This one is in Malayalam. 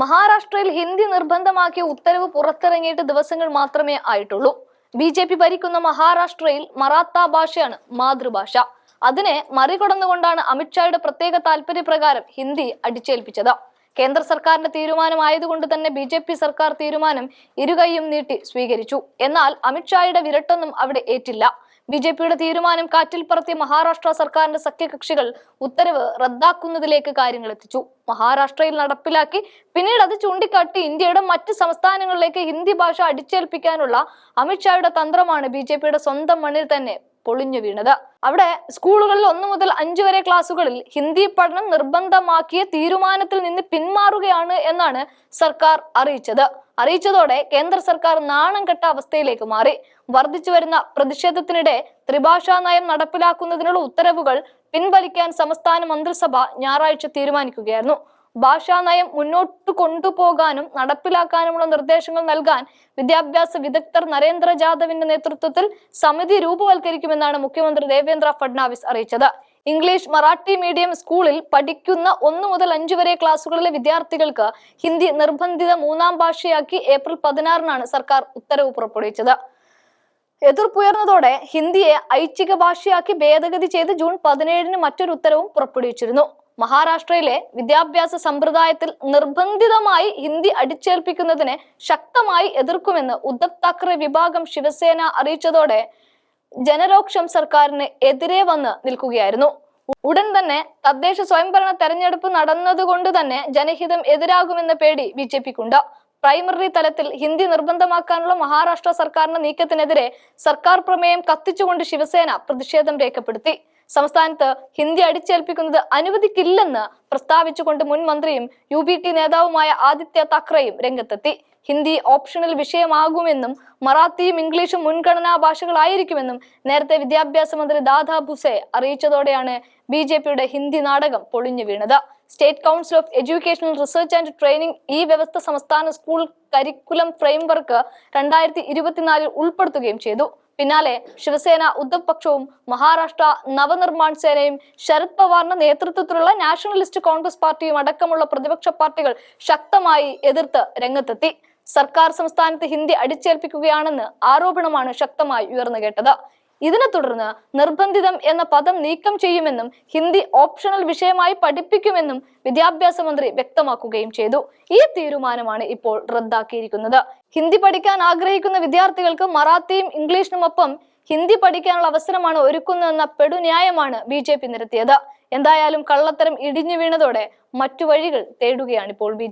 മഹാരാഷ്ട്രയിൽ ഹിന്ദി നിർബന്ധമാക്കിയ ഉത്തരവ് പുറത്തിറങ്ങിയിട്ട് ദിവസങ്ങൾ മാത്രമേ ആയിട്ടുള്ളൂ. ബി ജെ പി ഭരിക്കുന്ന മഹാരാഷ്ട്രയിൽ മറാത്ത ഭാഷയാണ് മാതൃഭാഷ. അതിനെ മറികടന്നുകൊണ്ടാണ് അമിത്ഷായുടെ പ്രത്യേക താല്പര്യപ്രകാരം ഹിന്ദി അടിച്ചേൽപ്പിച്ചത്. കേന്ദ്ര സർക്കാരിന്റെ തീരുമാനമായതുകൊണ്ട് തന്നെ ബി ജെ പി സർക്കാർ തീരുമാനം ഇരുകൈയും നീട്ടി സ്വീകരിച്ചു. എന്നാൽ അമിത്ഷായുടെ വിരട്ടൊന്നും അവിടെ ഏറ്റില്ല. ബി ജെ പിയുടെ തീരുമാനം കാറ്റിൽ പറത്തിയ മഹാരാഷ്ട്ര സർക്കാരിന്റെ സഖ്യകക്ഷികൾ ഉത്തരവ് റദ്ദാക്കുന്നതിലേക്ക് കാര്യങ്ങൾ എത്തിച്ചു. മഹാരാഷ്ട്രയിൽ നടപ്പിലാക്കി പിന്നീട് അത് ചൂണ്ടിക്കാട്ടി ഇന്ത്യയുടെ മറ്റ് സംസ്ഥാനങ്ങളിലേക്ക് ഹിന്ദി ഭാഷ അടിച്ചേൽപ്പിക്കാനുള്ള അമിത്ഷായുടെ തന്ത്രമാണ് ബി സ്വന്തം മണ്ണിൽ തന്നെ പൊളിഞ്ഞു വീണത്. അവിടെ സ്കൂളുകളിൽ ഒന്നു മുതൽ അഞ്ചു വരെ ക്ലാസ്സുകളിൽ ഹിന്ദി പഠനം നിർബന്ധമാക്കിയ തീരുമാനത്തിൽ നിന്ന് പിന്മാറുകയാണ് എന്നാണ് സർക്കാർ അറിയിച്ചത്. അറിയിച്ചതോടെ കേന്ദ്ര സർക്കാർ നാണം കെട്ട അവസ്ഥയിലേക്ക് മാറി. വർദ്ധിച്ചു വരുന്ന പ്രതിഷേധത്തിനിടെ ത്രിഭാഷാ നയം നടപ്പിലാക്കുന്നതിനുള്ള ഉത്തരവുകൾ പിൻവലിക്കാൻ സംസ്ഥാന മന്ത്രിസഭ ഞായറാഴ്ച തീരുമാനിക്കുകയായിരുന്നു. ഭാഷാ നയം മുന്നോട്ട് കൊണ്ടുപോകാനും നടപ്പിലാക്കാനുമുള്ള നിർദ്ദേശങ്ങൾ നൽകാൻ വിദ്യാഭ്യാസ വിദഗ്ധർ നരേന്ദ്ര ജാദവിന്റെ നേതൃത്വത്തിൽ സമിതി രൂപവൽക്കരിക്കുമെന്നാണ് മുഖ്യമന്ത്രി ദേവേന്ദ്ര ഫഡ്നാവിസ് അറിയിച്ചത്. ഇംഗ്ലീഷ് മറാഠി മീഡിയം സ്കൂളിൽ പഠിക്കുന്ന ഒന്നു മുതൽ അഞ്ചു വരെ ക്ലാസ്സുകളിലെ വിദ്യാർത്ഥികൾക്ക് ഹിന്ദി നിർബന്ധിത മൂന്നാം ഭാഷയാക്കി ഏപ്രിൽ പതിനാറിനാണ് സർക്കാർ ഉത്തരവ് പുറപ്പെടുവിച്ചത്. എതിർപ്പുയർന്നതോടെ ഹിന്ദിയെ ഐച്ഛിക ഭാഷയാക്കി ഭേദഗതി ചെയ്ത് ജൂൺ പതിനേഴിന് മറ്റൊരു ഉത്തരവും പുറപ്പെടുവിച്ചിരുന്നു. മഹാരാഷ്ട്രയിലെ വിദ്യാഭ്യാസ സമ്പ്രദായത്തിൽ നിർബന്ധിതമായി ഹിന്ദി അടിച്ചേൽപ്പിക്കുന്നതിനെ ശക്തമായി എതിർക്കുമെന്ന് ഉദ്ധവ് താക്കറെ വിഭാഗം ശിവസേന അറിയിച്ചതോടെ ജനരോക്ഷം സർക്കാരിന് എതിരെ വന്ന് നിൽക്കുകയായിരുന്നു. ഉടൻ തന്നെ തദ്ദേശ സ്വയംഭരണ തെരഞ്ഞെടുപ്പ് നടന്നതുകൊണ്ട് തന്നെ ജനഹിതം എതിരാകുമെന്ന പേടി ബി ജെ പിക്കുണ്ട് പ്രൈമറി തലത്തിൽ ഹിന്ദി നിർബന്ധമാക്കാനുള്ള മഹാരാഷ്ട്ര സർക്കാരിന്റെ നീക്കത്തിനെതിരെ സർക്കാർ പ്രമേയം കത്തിച്ചുകൊണ്ട് ശിവസേന പ്രതിഷേധം രേഖപ്പെടുത്തി. സംസ്ഥാനത്ത് ഹിന്ദി അടിച്ചേൽപ്പിക്കുന്നത് അനുവദിക്കില്ലെന്ന് പ്രസ്താവിച്ചുകൊണ്ട് മുൻ മന്ത്രിയും യു ബി ടി നേതാവുമായ ആദിത്യ താക്കറെയും രംഗത്തെത്തി. ഹിന്ദി ഓപ്ഷണൽ വിഷയമാകുമെന്നും മറാത്തിയും ഇംഗ്ലീഷും മുൻഗണനാ ഭാഷകളായിരിക്കുമെന്നും നേരത്തെ വിദ്യാഭ്യാസ മന്ത്രി ദാദാ ഭുസെ അറിയിച്ചതോടെയാണ് ബി ജെ പിയുടെ ഹിന്ദി നാടകം പൊളിഞ്ഞു വീണത്. State Council of Educational Research and Training ഈ വ്യവസ്ഥ സംസ്ഥാന സ്കൂൾ കരിക്കുലം ഫ്രെയിംവർക്ക് രണ്ടായിരത്തി ഇരുപത്തിനാലിൽ ഉൾപ്പെടുത്തുകയും ചെയ്തു. പിന്നാലെ ശിവസേന ഉദ്ധവ് പക്ഷവും മഹാരാഷ്ട്ര നവനിർമ്മാൺ സേനയും ശരത് പവാറിന്റെ നേതൃത്വത്തിലുള്ള നാഷണലിസ്റ്റ് കോൺഗ്രസ് പാർട്ടിയും അടക്കമുള്ള പ്രതിപക്ഷ പാർട്ടികൾ ശക്തമായി എതിർത്ത് രംഗത്തെത്തി. സർക്കാർ സംസ്ഥാനത്ത് ഹിന്ദി അടിച്ചേൽപ്പിക്കുകയാണെന്ന് ആരോപണമാണ് ശക്തമായി ഉയർന്നു കേട്ടത്. ഇതിനെ തുടർന്ന് നിർബന്ധിതം എന്ന പദം നീക്കം ചെയ്യുമെന്നും ഹിന്ദി ഓപ്ഷണൽ വിഷയമായി പഠിപ്പിക്കുമെന്നും വിദ്യാഭ്യാസ മന്ത്രി വ്യക്തമാക്കുകയും ചെയ്തു. ഈ തീരുമാനമാണ് ഇപ്പോൾ റദ്ദാക്കിയിരിക്കുന്നത്. ഹിന്ദി പഠിക്കാൻ ആഗ്രഹിക്കുന്ന വിദ്യാർത്ഥികൾക്ക് മറാത്തിയും ഇംഗ്ലീഷിനുമൊപ്പം ഹിന്ദി പഠിക്കാനുള്ള അവസരമാണ് ഒരുക്കുന്നതെന്ന പെടുന്യായമാണ് ബി ജെ പി നിരത്തിയത്. എന്തായാലും കള്ളത്തരം ഇടിഞ്ഞു വീണതോടെ മറ്റു വഴികൾ തേടുകയാണ് ഇപ്പോൾ ബി